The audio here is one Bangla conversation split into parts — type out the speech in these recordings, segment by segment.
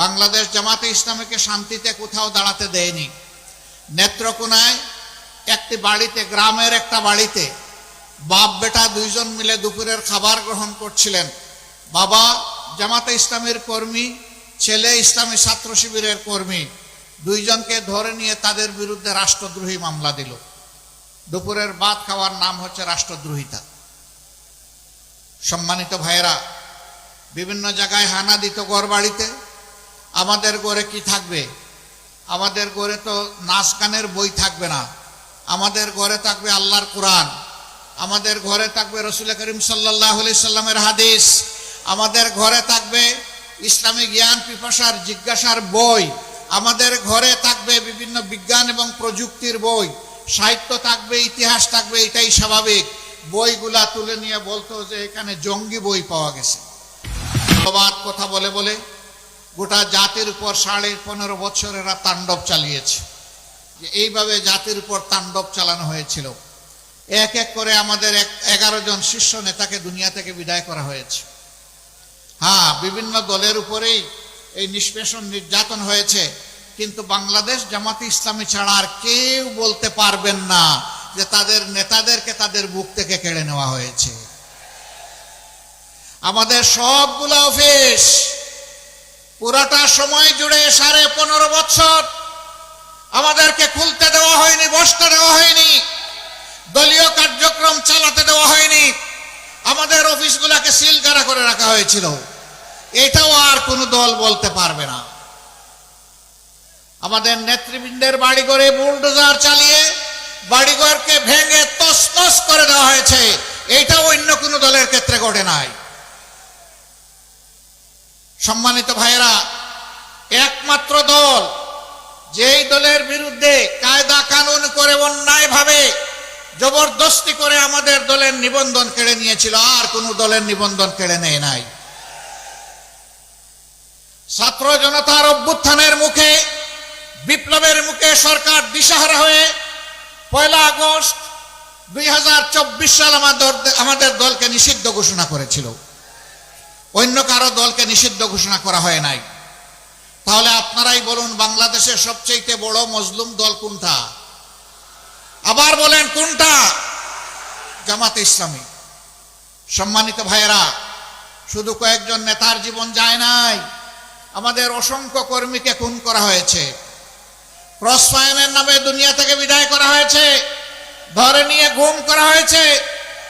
বাংলাদেশ জামাতে ইসলামীকে শান্তিতে কোথাও দাঁড়াতে দেয়নি। নেত্রকোনায় একটি বাড়িতে, গ্রামের একটা বাড়িতে বাপ বেটা দুইজন মিলে দুপুরের খাবার গ্রহণ করছিলেন। বাবা জামাতে ইসলামের কর্মী, ছেলে ইসলামী ছাত্র শিবিরের কর্মী। দুইজনকে ধরে নিয়ে তাদের বিরুদ্ধে রাষ্ট্রদ্রোহী মামলা দিল। দুপুরের ভাত খাওয়ার নাম হচ্ছে রাষ্ট্রদ্রোহিতা। সম্মানিত ভাইয়েরা, বিভিন্ন জায়গায় হানা দিত ঘর বাড়িতে আমাদের ঘরে কি থাকবে? আমাদের ঘরে তো নাচ গানের বই থাকবে না। আমাদের ঘরে থাকবে আল্লাহর কোরআন। আমাদের ঘরে থাকবে রসুল করিম সাল্লাহ সাল্লামের হাদিস। আমাদের ঘরে থাকবে ইসলামী জ্ঞান পিপাসার জিজ্ঞাসার বই। আমাদের ঘরে থাকবে বিভিন্ন বিজ্ঞান এবং প্রযুক্তির বই। সাহিত্য থাকবে, ইতিহাস থাকবে, এটাই স্বাভাবিক। বইগুলা তুলে নিয়ে বলতো যে এখানে জঙ্গি বই পাওয়া গেছে। কথা বলে বলে। গোটা জাতির উপর সাড়ে পনেরো বছর এরা তাণ্ডব চালিয়েছে। যে এইভাবে জাতির উপর তাণ্ডব চালানো হয়েছিল। এক এক করে আমাদের এক এগারো জন শীর্ষ নেতাকে দুনিয়া থেকে বিদায় করা হয়েছে। হ্যাঁ বিভিন্ন দলের উপরেই এই নিষ্পেষণ নির্যাতন হয়েছে। কিন্তু বাংলাদেশ জামাতে ইসলামী ছাড়া আর কেউ বলতে পারবেন না যে তাদের নেতাদেরকে তাদের বুক থেকে কেড়ে নেওয়া হয়েছে। আমাদের সবগুলো অফিস পুরাটা সময় জুড়ে সাড়ে পনেরো বছর আমাদেরকে খুলতে দেওয়া হয়নি, বসতে দেওয়া হয়নি, দলীয় কার্যক্রম চালাতে দেওয়া হয়নি, আমাদের অফিসগুলোকে সিলগারা করে রাখা হয়েছিল। এটাও আর কোনো দল বলতে পারবে না। আমাদের নেতৃবৃন্দের বাড়ি বাড়িঘরে বুলডোজার চালিয়ে বাড়িঘরকে ভেঙে তসনস করে দেওয়া হয়েছে। এটাও অন্য কোনো দলের ক্ষেত্রে ঘটে নাই। সম্মানিত ভাইয়েরা, একমাত্র দল যেই দলের বিরুদ্ধে কায়দা কানুন করে অন্যায় ভাবে জবরদস্তি করে আমাদের দলের নিবন্ধন কেড়ে নিয়েছিল, আর কোনো দলের নিবন্ধন কেড়ে নেয় নাই। ছাত্র জনতার অভ্যুত্থানের মুখে, বিপ্লবের মুখে সরকার দিশাহারা হয়ে পয়লা আগস্ট দুই হাজার চব্বিশ সাল আমাদের আমাদের দলকে নিষিদ্ধ ঘোষণা করেছিল। অন্য কারও দলকে নিষিদ্ধ ঘোষণা করা হয় নাই। তাহলে আপনারাই বলুন বাংলাদেশের সবচেয়ে বড় মজলুম দল কোনটা? আবার বলেন কোনটা? জামাতে ইসলামী। সম্মানিত ভাইয়েরা, শুধু কয়েকজন নেতার জীবন যায় নাই, আমাদের অসংখ্য কর্মীকে খুন করা হয়েছে। ক্রসফায়ামের নামে দুনিয়া থেকে বিদায় করা হয়েছে, ধরে নিয়ে গুম করা হয়েছে,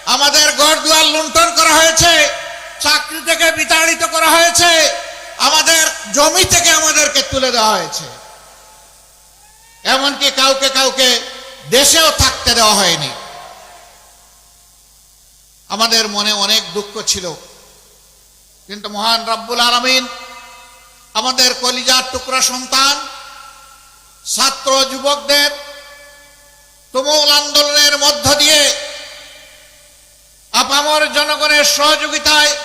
আমাদের ঘর দুয়ার লুণ্ঠন করা হয়েছে চাকরি থেকে বিতাড়িত করা হয়েছে। আমাদের জমি থেকে আমাদেরকে তুলে দেওয়া হয়েছে। এমনকি কাউকে কাউকে দেশেও থাকতে দেওয়া হয়নি। আমাদের মনে অনেক দুঃখ ছিল। কিন্তু মহান রব্বুল আলমিন আমাদের কলিজার টুকরা সন্তান, ছাত্র যুবকদের তুমুল আন্দোলনের মধ্য দিয়ে আপামর জনগণের সহযোগিতায়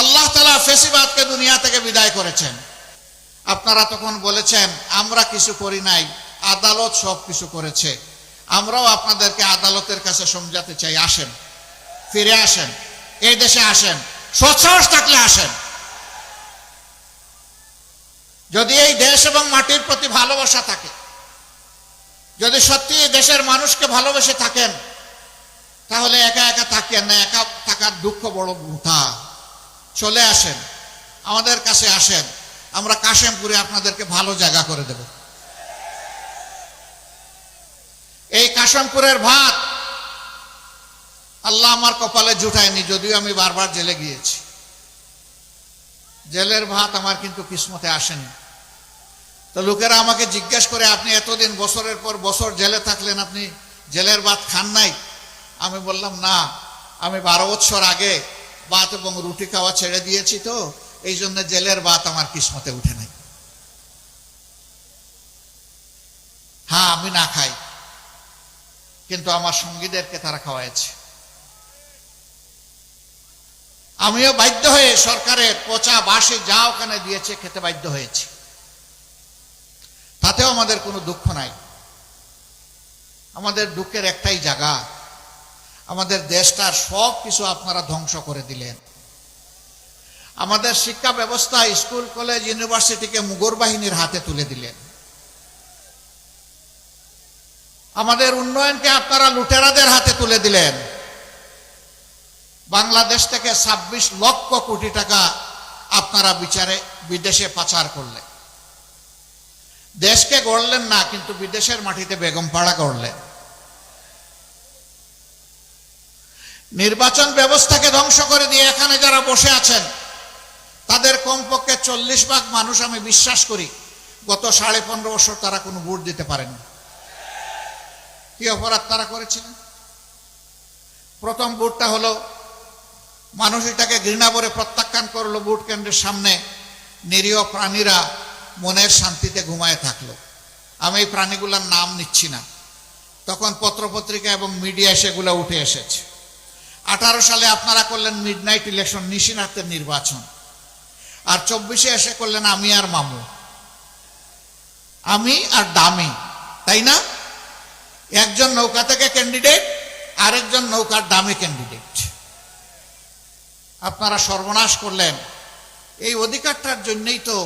আল্লাহ তালা ফেসিবাদকে দুনিয়া থেকে বিদায় করেছেন। আপনারা তখন বলেছেন, আমরা কিছু করি নাই, আদালত সব কিছু করেছে। আমরাও আপনাদেরকে আদালতের কাছে সমঝাতে চাই, আসেন, ফিরে আসেন, এই দেশে আসেন, সৎসাহস থাকলে আসেন। যদি এই দেশ এবং মাটির প্রতি ভালোবাসা থাকে, যদি সত্যি দেশের মানুষকে ভালোবেসে থাকেন, তাহলে একা একা থাকেন না, একা থাকার দুঃখ বড় মুঠা চলে আসেন, আমাদের কাছে আসেন, আমরা কাশেমপুরে আপনাদেরকে ভালো জায়গা করে দেব। এই কাশেমপুরের ভাত আল্লাহ আমার কপালে জুটায়নি, যদিও আমি বারবার জেলে গিয়েছি। জেলের ভাত আমার কিন্তু কিসমতে আসেনি। তো লোকেরা আমাকে জিজ্ঞেস করে, আপনি এতদিন বছরের পর বছর জেলে থাকলেন, আপনি জেলের ভাত খান নাই? আমি বললাম, না, আমি বারো বছর আগে ভাত এবং রুটি খাওয়া ছেড়ে দিয়েছি তো, এই জন্য জেলের ভাত আমার কিসমতে উঠে নাই। হ্যাঁ আমি না খাই, কিন্তু আমার সঙ্গীদেরকে তারা খাওয়াইছে। আমিও বাধ্য হয়ে সরকারের পচা বাসে যা ওখানে দিয়েছে খেতে বাধ্য হয়েছে। তাতেও আমাদের কোনো দুঃখ নাই। আমাদের দুঃখের একটাই জায়গা আমাদের দেশটার সব কিছু আপনারা ধ্বংস করে দিলেন। আমাদের শিক্ষা ব্যবস্থা স্কুল, কলেজ, ইউনিভার্সিটিকে মুগর বাহিনীর হাতে তুলে দিলেন। আমাদের উন্নয়নকে আপনারা লুটেরাদের হাতে তুলে দিলেন। বাংলাদেশ থেকে ২৬ লক্ষ কোটি টাকা আপনারা বিচারে বিদেশে পাচার করলেন। দেশকে গড়লেন না, কিন্তু বিদেশের মাটিতে বেগম পাড়া গড়লেন। নির্বাচন ব্যবস্থাকে ধ্বংস করে দিয়ে এখানে যারা বসে আছেন, তাদের কমপক্ষে চল্লিশ ভাগ মানুষ আমি বিশ্বাস করি, গত সাড়ে পনেরো বছর তারা কোনো ভোট দিতে পারেনি। কি অপরাধ তারা করেছিলেন প্রথম ভোটটা হলো, মানুষ এটাকে ঘৃণা করে প্রত্যাখ্যান করল ভোট কেন্দ্রের সামনে, নিরীহ প্রাণীরা মনের শান্তিতে ঘুমায় থাকল। আমি এই প্রাণীগুলোর নাম নিচ্ছি না। তখন পত্রপত্রিকা এবং মিডিয়া সেগুলো উঠে এসেছে। আঠারো সালে আপনারা করলেন মিড নাইট ইলেকশন নিশিনাথের নির্বাচন। আর চব্বিশে এসে করলেন আমি আর মামু। আমি আর দামি, তাই না? একজন নৌকা থেকে ক্যান্ডিডেট আরেকজন নৌকার দামি ক্যান্ডিডেট আপনারা সর্বনাশ করলেন। এই অধিকারটার জন্যই তো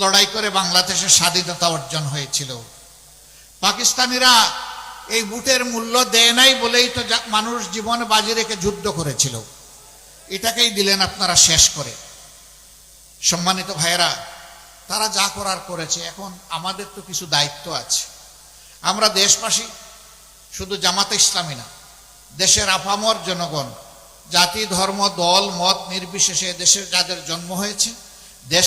লড়াই করে বাংলাদেশের স্বাধীনতা অর্জন হয়েছিল। পাকিস্তানিরা এই বুটের মূল্য দেয় নাই বলেই তো মানুষ জীবন বাজি রেখে যুদ্ধ করেছিল। এটাকেই দিলেন আপনারা শেষ করে। সম্মানিত ভাইয়েরা, তারা যা করার করেছে, এখন আমাদের তো কিছু দায়িত্ব আছে। আমরা দেশবাসী শুধু জামাতে ইসলামী না, দেশের আপামর জনগণ, জাতি, ধর্ম, দল, মত নির্বিশেষে দেশের যাদের জন্ম হয়েছে, দেশ